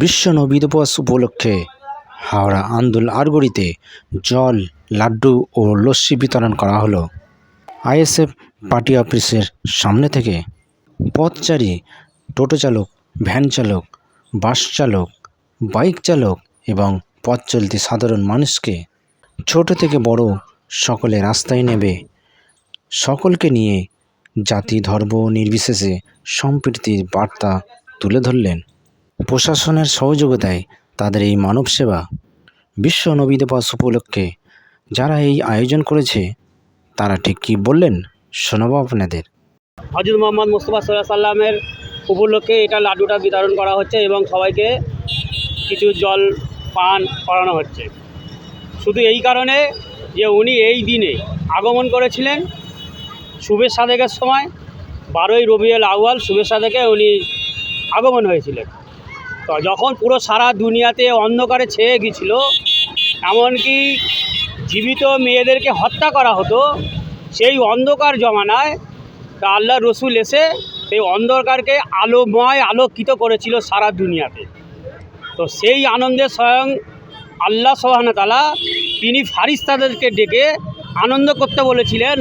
বিশ্ব নবী দিবস উপলক্ষে হাওড়া আন্দুল আরগড়িতে জল, লাড্ডু ও লস্যি বিতরণ করা হলো। আইএসএফ পার্টি অফিসের সামনে থেকে পথচারী, টোটো চালক, ভ্যান চালক, বাস চালক, বাইক চালক এবং পথ চলতি সাধারণ মানুষকে ছোট থেকে বড় সকলে রাস্তায় নেবে। সকলকে নিয়ে জাতি ধর্ম নির্বিশেষে সম্প্রীতির বার্তা তুলে ধরলেন। প্রশাসনের সহযোগিতায় তাদের এই মানব সেবা বিশ্ব নবী দিবস উপলক্ষে যারা এই আয়োজন করেছে, তারা ঠিক কী বললেন শোনাবো আপনাদের। হজরত মোহাম্মদ মুস্তফা সাল্লাহ সাল্লামের উপলক্ষে এটা লাড্ডুটা বিতরণ করা হচ্ছে এবং সবাইকে কিছু জল, পান করানো হচ্ছে। শুধু এই কারণে যে উনি এই দিনে আগমন করেছিলেন শুভের সাদেকের সময়, বারোই রবিউল আউয়াল শুভের সাদেকে উনি আগমন হয়েছিলেন। তো যখন পুরো সারা দুনিয়াতে অন্ধকারে ছেয়ে গিয়েছিল, এমনকি জীবিত মেয়েদেরকে হত্যা করা হতো, সেই অন্ধকার জমানায় তা আল্লাহ রসুল এসে সেই অন্ধকারকে আলোময় আলোকিত করেছিল সারা দুনিয়াতে। তো সেই আনন্দে স্বয়ং আল্লাহ তাআলা তিনি ফারিস্তাদেরকে ডেকে আনন্দ করতে বলেছিলেন,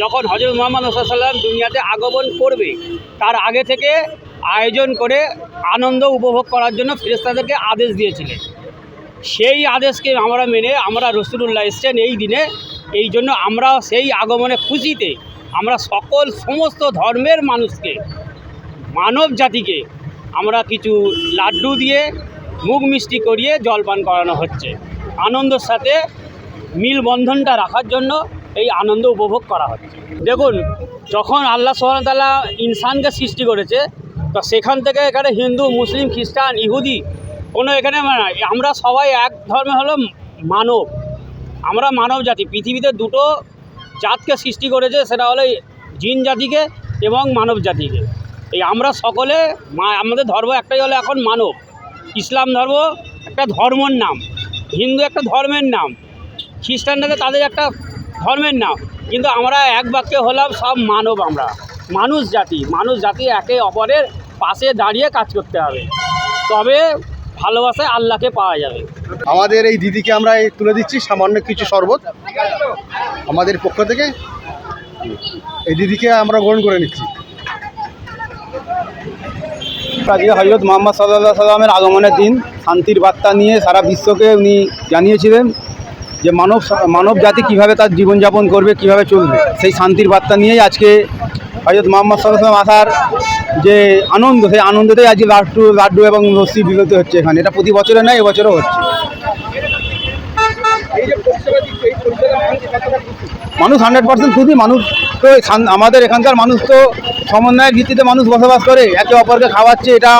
যখন হজরত মোহাম্মদ সাল্লাম দুনিয়াতে আগমন করবে, তার আগে থেকে আয়োজন করে আনন্দ উপভোগ করার জন্য ফেরেস্তাদেরকে আদেশ দিয়েছিলেন। সেই আদেশকে আমরা মেনে আমরা রসুলুল্লাহ এসছেন এই দিনে। এই জন্য আমরা সেই আগমনে খুশিতে আমরা সকল সমস্ত ধর্মের মানুষকে, মানব জাতিকে আমরা কিছু লাড্ডু দিয়ে মুখ মিষ্টি করিয়ে জলপান করানো হচ্ছে। আনন্দের সাথে মিলবন্ধনটা রাখার জন্য এই আনন্দ উপভোগ করা হচ্ছে। দেখুন, যখন আল্লাহ তাআলা ইনসানকে সৃষ্টি করেছে তো সেখান থেকে এখানে হিন্দু, মুসলিম, খ্রিস্টান, ইহুদি কোনো এখানে মানে আমরা সবাই এক ধর্মে হলো মানব। আমরা মানব জাতি। পৃথিবীতে দুটো জাতকে সৃষ্টি করেছে, সেটা হলো জিন জাতিকে এবং মানব জাতিকে। এই আমরা সকলে আমাদের ধর্ম একটাই হলো এখন মানব। ইসলাম ধর্ম একটা ধর্মর নাম। হিন্দু একটা ধর্মের নাম। খ্রিস্টানদের তাদের একটা ধর্মের নাম। কিন্তু আমরা এক বাক্যে হলাম সব মানব আমরা। মানুষ জাতি। মানুষ জাতি একে অপরের পাশে দাঁড়িয়ে কাজ করতে হবে। তবে ভালোবাসায় আল্লাহকে পাওয়া যাবে। আমাদের এই দিদিকে আমরা এই তুলে দিচ্ছি সামান্য কিছু শরবত। আমাদের পক্ষ থেকে এই দিদিকে আমরা গ্রহণ করে নিচ্ছি। আজকে হজরত মোহাম্মদ সাল্লাহ সাল্লামের আগমনের দিন শান্তির বার্তা নিয়ে সারা বিশ্বকে উনি জানিয়েছিলেন যে মানব মানব জাতি কীভাবে তার জীবনযাপন করবে কীভাবে চলবে। সেই শান্তির বার্তা নিয়েই আজকে হজরত মোহাম্মদ সাল্লাহ সাল্লাম আসার যে আনন্দ, সেই আনন্দতেই আজকে লাড্ডু লাড্ডু এবং লস্যি বিরতি হচ্ছে এখানে। এটা প্রতি বছরে নয়, এবছরও হচ্ছে। মানুষ হান্ড্রেড পার্সেন্ট খুবই মানুষ তো আমাদের এখানকার মানুষ তো সমন্বয়ের ভিত্তিতে মানুষ বসবাস করে, একে অপরকে খাওয়াচ্ছে, এটা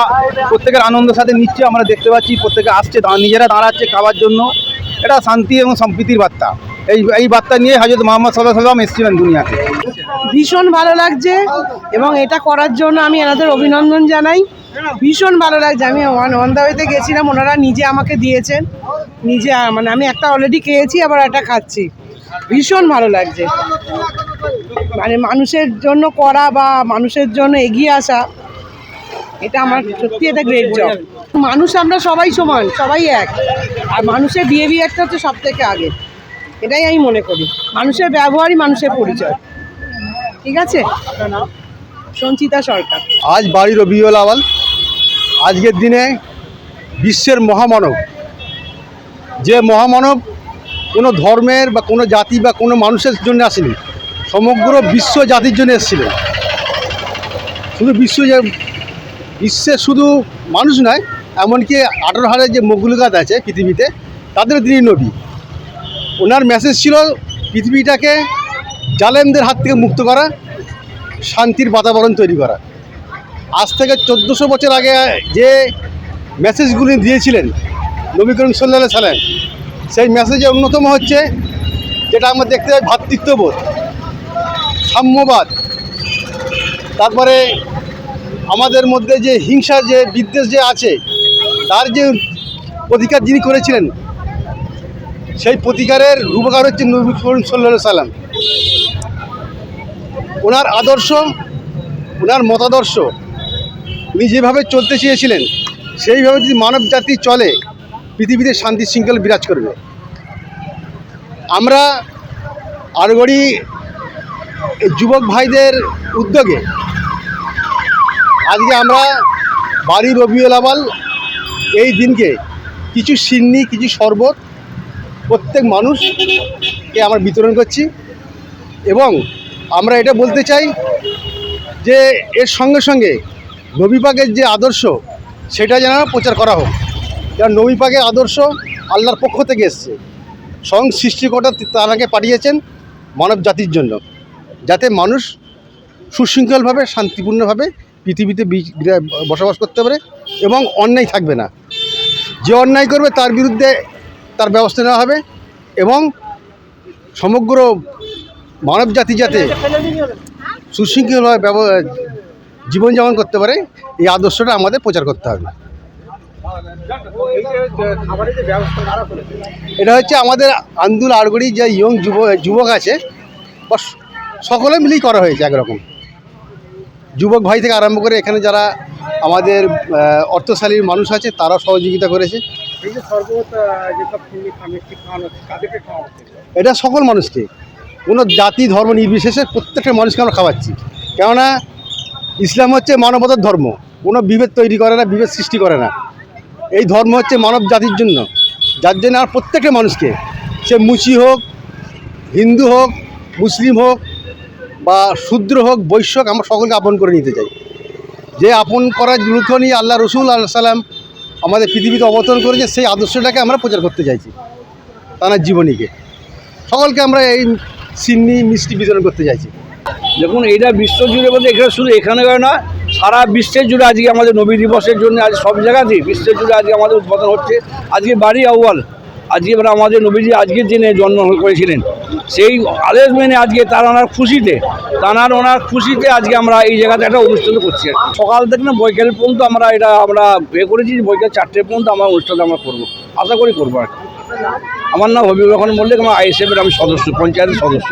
প্রত্যেকের আনন্দের সাথে নিচ্ছে আমরা দেখতে পাচ্ছি, প্রত্যেকে আসছে নিজেরা দাঁড়াচ্ছে খাওয়ার জন্য। এটা শান্তি এবং সম্প্রীতির বার্তা। এই এই বার্তা নিয়ে হজরত মোহাম্মদ সাল্লাহ সাল্লাম এসেছিলেন দুনিয়াতে। ভীষণ ভালো লাগছে এবং এটা করার জন্য আমি এনাদের অভিনন্দন জানাই। ভীষণ ভালো লাগছে। আমি ওয়ানদাওয়েতে গেছিলাম, ওনারা নিজে আমাকে দিয়েছেন। নিজে মানে আমি একটা অলরেডি খেয়েছি, আবার একটা খাচ্ছি। ভীষণ ভালো লাগছে। মানে মানুষের জন্য করা বা মানুষের জন্য এগিয়ে আসা, এটা আমার সত্যি এটা গ্রেট জব মানুষ আমরা সবাই সমান, সবাই এক। আর মানুষের বিহেভিয়ারটা তো সব থেকে আগে। এটাই আমি মনে করি। মানুষের ব্যবহারই মানুষের পরিচয়। ঠিক আছে? সঞ্চিতা সরকার। আজ বাড়ি রবিউল আওয়াল আজকের দিনে বিশ্বের মহামানব। যে মহামানব কোনো ধর্মের বা কোনো জাতি বা কোনো মানুষের জন্য আসেনি, সমগ্র বিশ্ব জাতির জন্য এসেছিলেন শুধু বিশ্ব বিশ্বের শুধু মানুষ নয়, এমনকি আঠারো হাজার যে মগুলগাত আছে পৃথিবীতে, তাদের তিনি নবী। ওনার মেসেজ ছিল পৃথিবীটাকে জালেমদের হাত থেকে মুক্ত করা, শান্তির বাতাবরণ তৈরি করা। আজ থেকে চোদ্দোশো বছর আগে যে মেসেজগুলি দিয়েছিলেন নবী করিম সাল্লাহ সাল্লাম, সেই মেসেজে অন্যতম হচ্ছে যেটা আমরা দেখতে পাই ভ্রাতৃত্ববোধ সাম্যবাদ। তারপরে আমাদের মধ্যে যে হিংসা, যে বিদ্বেষ যে আছে, তার যে অধিকার যিনি করেছিলেন সেই প্রতিকারের রূপকার হচ্ছে নবী সাল্লাহ সাল্লাম। ওনার আদর্শ, ওনার মতাদর্শ, উনি যেভাবে চলতে চেয়েছিলেন, সেইভাবে যদি মানব জাতি চলে, পৃথিবীতে শান্তি শৃঙ্খলা বিরাজ করবে। আমরা আরগড়ি যুবক ভাইদের উদ্যোগে আজকে আমরা বাড়ির রবিউল আবাল এই দিনকে কিছু সিন্নি, কিছু শরবত প্রত্যেক মানুষকে আমরা বিতরণ করছি এবং আমরা এটা বলতে চাই যে এর সঙ্গে সঙ্গে নবী পাকের যে আদর্শ, সেটা যেন প্রচার করা হোক। কারণ নবী পাকের আদর্শ আল্লাহর পক্ষ থেকে এসছে। স্বয়ং সৃষ্টিকর্তা তারাকে পাঠিয়েছেন মানব জাতির জন্য, যাতে মানুষ সুশৃঙ্খলভাবে, শান্তিপূর্ণভাবে পৃথিবীতে বসবাস করতে পারে এবং অন্যায় থাকবে না। যে অন্যায় করবে তার বিরুদ্ধে তার ব্যবস্থা নেওয়া হবে এবং সমগ্র মানব জাতি যাতে সুশৃঙ্খলভাবে জীবনযাপন করতে পারে, এই আদর্শটা আমাদের প্রচার করতে হবে। এটা হচ্ছে আমাদের আন্দুল আড়গড়ি যে ইয়ং যুব, যুবক আছে সকলে মিলেই করা হয়েছে একরকম। যুবক ভাই থেকে আরম্ভ করে এখানে যারা আমাদের অর্থশালীর মানুষ আছে, তারাও সহযোগিতা করেছে। এটা সকল মানুষকে কোনো জাতি, ধর্ম নির্বিশেষে প্রত্যেকটা মানুষকে আমরা খাওয়াচ্ছি। কেননা, ইসলাম হচ্ছে মানবতার ধর্ম। কোনো বিভেদ তৈরি করে না, বিভেদ সৃষ্টি করে না। এই ধর্ম হচ্ছে মানব জাতির জন্য। যার জন্য আর প্রত্যেকটা মানুষকে, সে মুচি হোক, হিন্দু হোক, মুসলিম হোক, বা শূদ্র হোক, বৈশ্য হোক, আমরা সকলকে আপন করে নিতে চাই। যে আপন করার লক্ষ্যণই আল্লাহ রসুল আল্লাহ সাল্লাম আমাদের পৃথিবীতে অবতরণ করেছে, সেই আদর্শটাকে আমরা প্রচার করতে চাইছি তাঁর জীবনীকে। সকলকে আমরা এই সিন্নি মিষ্টি বিতরণ করতে চাইছি। দেখুন এইটা বিশ্ব জুড়ে বলতে এখানে শুধু এখানে না সারা বিশ্বের জুড়ে আজকে আমাদের নবী দিবসের জন্য আজ সব জায়গাতেই বিশ্বের জুড়ে আজকে আমাদের উদ্বোধন হচ্ছে। আজকে বাড়ি আউয়াল আজকে এবার আমাদের নবীজি আজকের দিনে জন্ম করেছিলেন। সেই আদেশ মেনে আজকে তার ওনার খুশিতে তানার ওনার খুশিতে আজকে আমরা এই জায়গাতে একটা অনুষ্ঠান করছি। সকাল থেকে না বৈকাল পর্যন্ত আমরা এটা আমরা এ করেছি, বৈকাল চারটে পর্যন্ত আমরা অনুষ্ঠানটা আমরা করব। আশা করি করব আর। আমার নাম হবিবুর রহমান মল্লিক, আমার আইএসএফের আমি সদস্য, পঞ্চায়েতের সদস্য।